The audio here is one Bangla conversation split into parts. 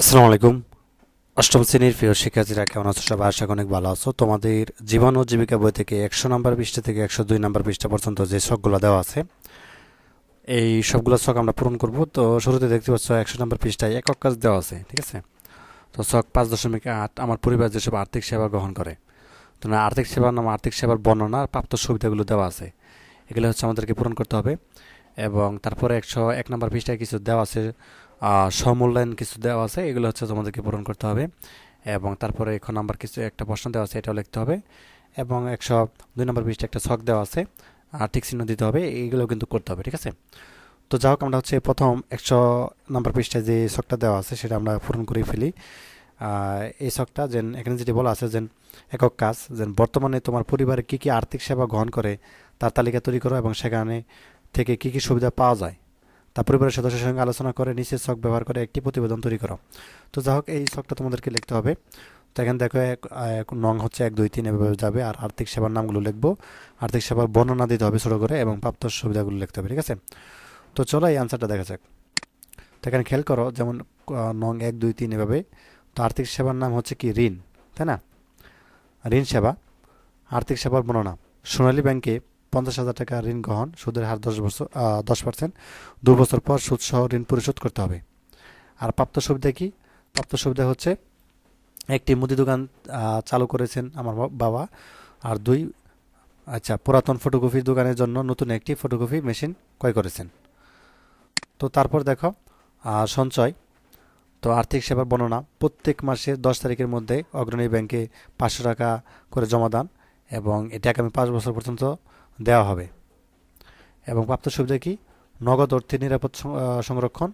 আসসালামু আলাইকুম। অষ্টম শ্রেণির প্রিয় শিক্ষার্থীরা, কেমন আছো সবাই? আশা অনেক ভালো আছো। তোমাদের জীবন ও জীবিকা বই থেকে একশো নাম্বার পৃষ্ঠা থেকে একশো দুই নাম্বার পৃষ্ঠা পর্যন্ত যে শখগুলো দেওয়া আছে, এই সবগুলো শখ আমরা পূরণ করব। তো শুরুতে দেখতে পাচ্ছ একশো নাম্বার পৃষ্ঠায় একক কাজ দেওয়া আছে, ঠিক আছে? তো শখ পাঁচ দশমিক আট আমার পরিবার যেসব আর্থিক সেবা গ্রহণ করে, তো না, আর্থিক সেবার নাম আর্থিক সেবার বর্ণনা প্রাপ্ত সুবিধাগুলো দেওয়া আছে। এগুলো হচ্ছে আমাদেরকে পূরণ করতে হবে। এবং তারপরে একশো এক নম্বর পৃষ্ঠায় কিছু দেওয়া আছে সমূল্যায়ন কিছু দেওয়া আছে, এগুলো হচ্ছে তোমাদেরকে পূরণ করতে হবে। এবং তারপরে এখন নাম্বার কিছু একটা প্রশ্ন দেওয়া আছে, এটাও লিখতে হবে। এবং একশো দুই নম্বর পৃষ্ঠায় একটা ছক দেওয়া আছে, আর ঠিক চিহ্ন দিতে হবে, এইগুলো কিন্তু করতে হবে, ঠিক আছে? তো যাই হোক, আমরা হচ্ছে প্রথম একশো নম্বর পৃষ্ঠায় যে ছকটা দেওয়া আছে, সেটা আমরা পূরণ করে ফেলি। এই ছকটা যেন, এখানে যেটি বলা আছে, যেন একক কাজ, যেন বর্তমানে তোমার পরিবারে কী কী আর্থিক সেবা গ্রহণ করে, তার তালিকা তৈরি করো এবং সেখানে থেকে কী কী সুবিধা পাওয়া যায়। তা পরিবারের সদস্যের সঙ্গে আলোচনা করে, নিচের ছক ব্যবহার করে একটি প্রতিবেদন তৈরি করো। তো যাই হোক, এই ছকটা তোমাদেরকে লিখতে হবে। তো এখানে দেখো, এক নং হচ্ছে এক, দুই, তিন এভাবে যাবে, আর আর্থিক সেবার নামগুলো লিখব। আর্থিক সেবার বর্ণনা দিতে হবে ছোটো করে এবং প্রাপ্ত সুবিধাগুলো লিখতে হবে, ঠিক আছে? তো চলো এই আনসারটা দেখা যাক। তো এখানে খেয়াল করো, যেমন নং এক, দুই, তিন এভাবে, তো আর্থিক সেবার নাম হচ্ছে কি? ঋণ, তাই না? ঋণ সেবা, আর্থিক সেবার বর্ণনা। সোনালী ব্যাংকে পঞ্চাশ হাজার টাকা ঋণ গ্রহণ, সুদের হার দশ বছর দশ পার্সেন্ট দু বছর পর সুদসহ ঋণ পরিশোধ করতে হবে। আর প্রাপ্ত সুবিধা কি? প্রাপ্ত সুবিধা হচ্ছে একটি মুদি দোকান চালু করেছেন আমার বাবা। আর দুই আচ্ছা পুরাতন ফটোকপির দোকানের জন্য নতুন একটি ফটোকপি মেশিন ক্রয় করেছেন। তো তারপর দেখো সঞ্চয়। তো আর্থিক সেবার বর্ণনা, প্রত্যেক মাসে দশ তারিখের মধ্যে অগ্রণী ব্যাংকে পাঁচশো টাকা করে জমা দান এবং এটি আগামী পাঁচ বছর পর্যন্ত দেওয়া হবে। এবং প্রাপ্ত সুবিধা কি? নগদ অর্থে নিরাপদ সংরক্ষণ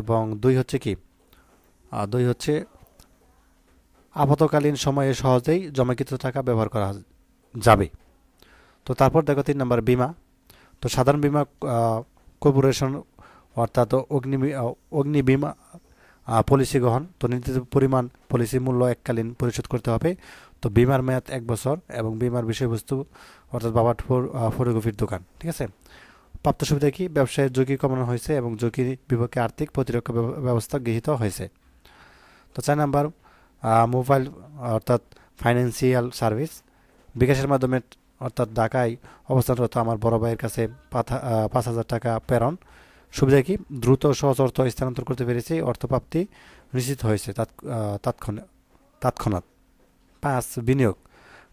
এবং দুই হচ্ছে কি? দুই হচ্ছে আপাতকালীন সময়ে সহজেই জমাকৃত টাকা ব্যবহার করা যাবে। তো তারপর দেখো তিন নম্বর বিমা। তো সাধারণ বিমা কর্পোরেশন অর্থাৎ অগ্নি অগ্নি বিমা পলিসি গ্রহণ। তো নির্ধারিত পরিমাণ পলিসি মূল্য এককালীন পরিশোধ করতে হবে। তো বিমার মেয়াদ এক বছর এবং বিমার বিষয়বস্তু অর্থাৎ বাবার ফোর- আহ, ফটোকপির দোকান ঠিক আছে? প্রাপ্ত সুবিধা কি? ব্যবসায়ের ঝুঁকি কমানো হয়েছে এবং ঝুঁকি বিপক্ষে আর্থিক প্রতিরক্ষা ব্যবস্থা গৃহীত হয়েছে। তো চার নাম্বার মোবাইল অর্থাৎ ফাইন্যান্সিয়াল সার্ভিস বিকাশের মাধ্যমে অর্থাৎ ঢাকায় অবস্থানরত আমার বড় ভাইয়ের কাছে পাঁচ হাজার টাকা প্রেরণ। সুবিধা কি? দ্রুত সহজ অর্থ স্থানান্তর করতে পেরেছি অর্থপ্রাপ্তি নিশ্চিত হয়েছে তৎক্ষণাৎ। পাঁচ বিনিয়োগ।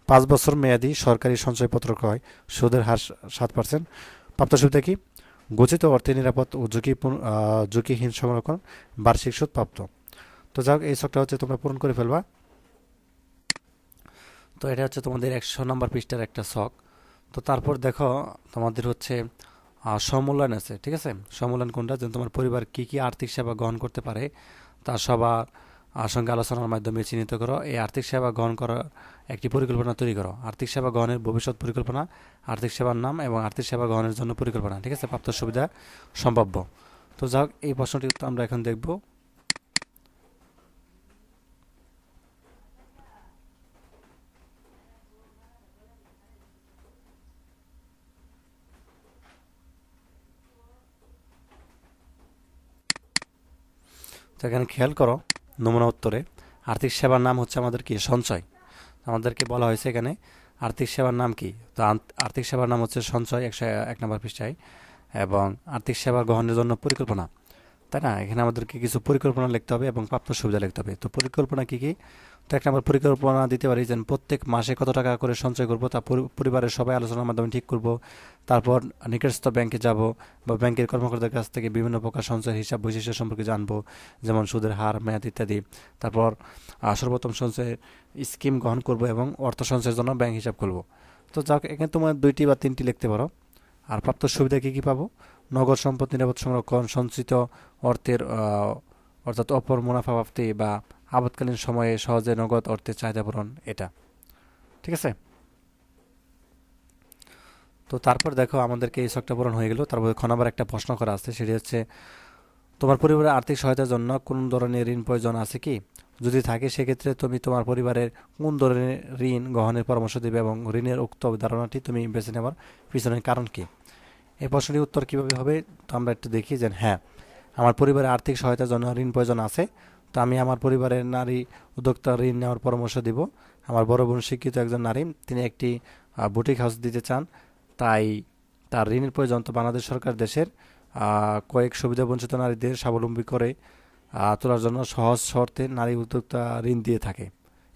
পাঁচ বছর মেয়াদি সরকারি সঞ্চয়পত্র ক্রয় সুদের হার সাত পার্সেন্ট। প্রাপ্ত সুবিধা কি? গচ্ছিত অর্থে নিরাপদ ও আহ, ঝুঁকিহীন সংরক্ষণ বার্ষিক সুদ প্রাপ্ত। তো যাক এই শখটা হচ্ছে তোমরা পূরণ করে ফেলবা। তো এটা হচ্ছে তোমাদের একশো নম্বর পৃষ্ঠার একটা শখ তো তারপর দেখো তোমাদের হচ্ছে সমূল্যায়ন আছে, ঠিক আছে? সমূল্যায়ন কোনটা? যেন তোমার পরিবার কি কি আর্থিক সেবা গ্রহণ করতে পারে, তা সবার সঙ্গে আলোচনার মাধ্যমে চিহ্নিত করো। এই আর্থিক সেবা গ্রহণ করার একটি পরিকল্পনা তৈরি করো। আর্থিক সেবা গ্রহণের ভবিষ্যৎ পরিকল্পনা, আর্থিক সেবার নাম এবং আর্থিক সেবা গ্রহণের জন্য পরিকল্পনা, ঠিক আছে? প্রাপ্ত সুবিধা সম্ভাব্য। তো যাক, এই প্রশ্নটি আমরা এখন দেখব। তো এখানে খেয়াল করো নমুনা উত্তরে। আর্থিক সেবার নাম হচ্ছে আমাদের কি? সঞ্চয়। আমাদেরকে বলা হয়েছে এখানে আর্থিক সেবার নাম কি? তো আর্থিক সেবার নাম হচ্ছে সঞ্চয়, একশো এক নম্বর পৃষ্ঠায়। এবং আর্থিক সেবা গ্রহণের জন্য পরিকল্পনা। তাই না, এখানে আমাদেরকে কিছু পরিকল্পনা লিখতে হবে এবং প্রাপ্ত সুবিধা লিখতে হবে। তো পরিকল্পনা কি কি? তো এক নম্বর পরিকল্পনা দিতে পারি যে প্রত্যেক মাসে কত টাকা করে সঞ্চয় করব, তা পরিবারের সবাই আলোচনার মাধ্যমে ঠিক করব। তারপর নিকটস্থ ব্যাংকে যাব বা ব্যাংকের কর্মকর্তার কাছ থেকে বিভিন্ন প্রকার সঞ্চয়ের হিসাব বৈশিষ্ট্য সম্পর্কে জানব, যেমন সুদের হার, মেয়াদ ইত্যাদি। তারপর সর্বোত্তম সঞ্চয়ের স্কিম গ্রহণ করব এবং অর্থ সঞ্চয়ের জন্য ব্যাংক হিসাব করব। তো যাক, এখানে তোমার দুইটি বা তিনটি লিখতে পারো। আর প্রাপ্ত সুবিধা কী কী পাবো? নগদ সম্পদ নিরাপদ সংরক্ষণ, সঞ্চিত অর্থের অর্থাৎ অপর মুনাফা প্রাপ্তি বা আপৎকালীন সময়ে সহজে নগদ অর্থের চাহিদা পূরণ এটা। ঠিক আছে? তো তারপর দেখো আমাদেরকে এই শখটা পূরণ হয়ে গেল। তারপর খ আবার একটা প্রশ্ন করা আছে, সেটি হচ্ছে, তোমার পরিবারের আর্থিক সহায়তার জন্য কোন ধরনের ঋণ প্রয়োজন আছে কি? যদি থাকে সেক্ষেত্রে তুমি তোমার পরিবারের কোন ধরনের ঋণ গ্রহণের পরামর্শ দেবে এবং ঋণের উক্ত ধারণাটি তুমি বেছে নেওয়ার পিছনের কারণ কি? এই প্রশ্নটির উত্তর কীভাবে হবে, তো আমরা একটু দেখি যে হ্যাঁ আমার পরিবারের আর্থিক সহায়তার জন্য ঋণ প্রয়োজন আছে, তো আমি আমার পরিবারের নারী উদ্যোক্তা ঋণ নেওয়ার পরামর্শ দিব। আমার বড় বোন শিক্ষিত একজন নারী, তিনি একটি বুটিক হাউস দিতে চান, তাই তার ঋণের প্রয়োজন তো বাংলাদেশ সরকার দেশের কয়েক সুবিধা বঞ্চিত নারীদের স্বাবলম্বী করে তোলার জন্য সহজ শর্তে নারী উদ্যোক্তা ঋণ দিয়ে থাকে।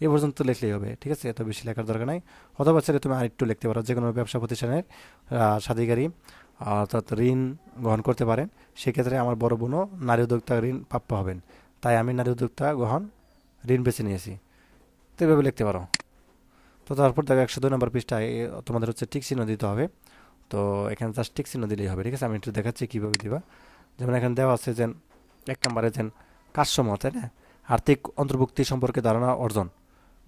এ পর্যন্ত লিখলেই হবে, ঠিক আছে? এত বেশি লেখার দরকার নাই। অথবা ছেলে তুমি আরেকটু লিখতে পারো যে কোনো ব্যবসা প্রতিষ্ঠানের স্বাধিকারী অর্থাৎ ঋণ গ্রহণ করতে পারেন, সেক্ষেত্রে আমার বড় বোনও নারী উদ্যোক্তা ঋণ প্রাপ্য হবেন। তাই আমি নারী উদ্যোক্তা গ্রহণ ঋণ বেছে নিয়েছি। তো এভাবে লিখতে পারো। তো তারপর দেখো একশো দুই নম্বর পৃষ্ঠায় তোমাদের হচ্ছে টিক চিহ্ন দিতে হবে। তো এখানে জাস্ট টিক চিহ্ন দিলেই হবে, ঠিক আছে? আমি একটু দেখাচ্ছি কীভাবে দিবা। যেমন এখানে দেওয়া আছে যে এক নম্বরে যেন কাজসমূহ তাই না? আর্থিক অন্তর্ভুক্তি সম্পর্কে ধারণা অর্জন।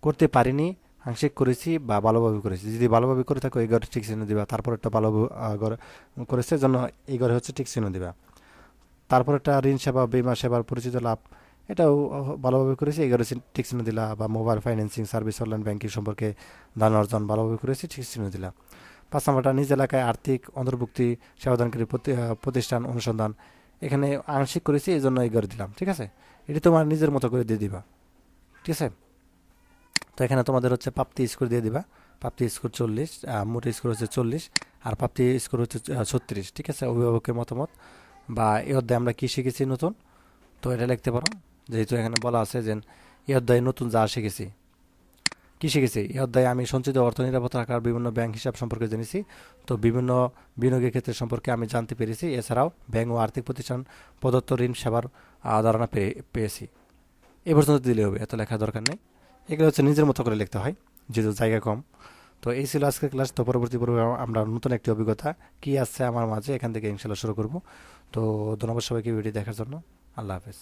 করতে পারিনি আংশিক করেছি বা ভালোভাবে করেছি। যদি ভালোভাবে করে থাকো, এই ঘরে ঠিক চিহ্ন দিবা। তারপর একটা ভালো ঘরে করেছে জন্য এই ঘরে হচ্ছে ঠিক চিহ্ন দিবা। তারপর একটা ঋণ সেবা, বিমা সেবার পরিচিত লাভ, এটাও ভালোভাবে করেছি, এই ঘরে ঠিক চিহ্ন দিলা বা mobile financing service, online banking সম্পর্কে ধারণা অর্জন ভালোভাবে করেছি, ঠিক চিহ্ন দিলা। পাঁচ নম্বরটা, নিজ এলাকায় আর্থিক অন্তর্ভুক্তি, সেবাদানকারী প্রতি- প্রতিষ্ঠান অনুসন্ধান, এখানে আংশিক করেছি, এই জন্য এই ঘরে দিলাম, ঠিক আছে? এটি তোমার নিজের মতো করে দিয়ে দিবা, ঠিক আছে? তো এখানে তোমাদের হচ্ছে প্রাপ্তি স্কোর দিয়ে দিবা। প্রাপ্তি স্কোর চল্লিশ মোট স্কোর হচ্ছে চল্লিশ, আর প্রাপ্তি স্কোর হচ্ছে ছত্রিশ, ঠিক আছে? অভিভাবকের মতামত। বা এই অধ্যায়ে আমরা কী শিখেছি নতুন? তো এটা লিখতে পারো। যেহেতু এখানে বলা আছে যে এই অধ্যায়ে নতুন যা শিখেছি। কী শিখেছি? এই অধ্যায়ে আমি সঞ্চিত অর্থ, নিরাপত্তা রাখার বিভিন্ন ব্যাংক হিসাব সম্পর্কে জেনেছি। তো বিভিন্ন বিনিয়োগের ক্ষেত্রে সম্পর্কে আমি জানতে পেরেছি। এছাড়াও ব্যাংক ও আর্থিক প্রতিষ্ঠান, প্রদত্ত ঋণ, সেবার ধারণা পেয়ে, পেয়েছি। এ পর্যন্ত দিলে হবে, এত লেখা দরকার নেই। এগুলো হচ্ছে নিজের মতো করে লিখতে হয়, যেহেতু জায়গা কম। তো এই ছিল আজকের ক্লাস তো পরবর্তী পর্বে আমরা নতুন একটি অভিজ্ঞতা, কি আসছে আমার মাঝে, এখান থেকে ইনশাল্লাহ শুরু করব। তো ধন্যবাদ সবাইকে ভিডিও দেখার জন্য। আল্লাহ হাফেজ।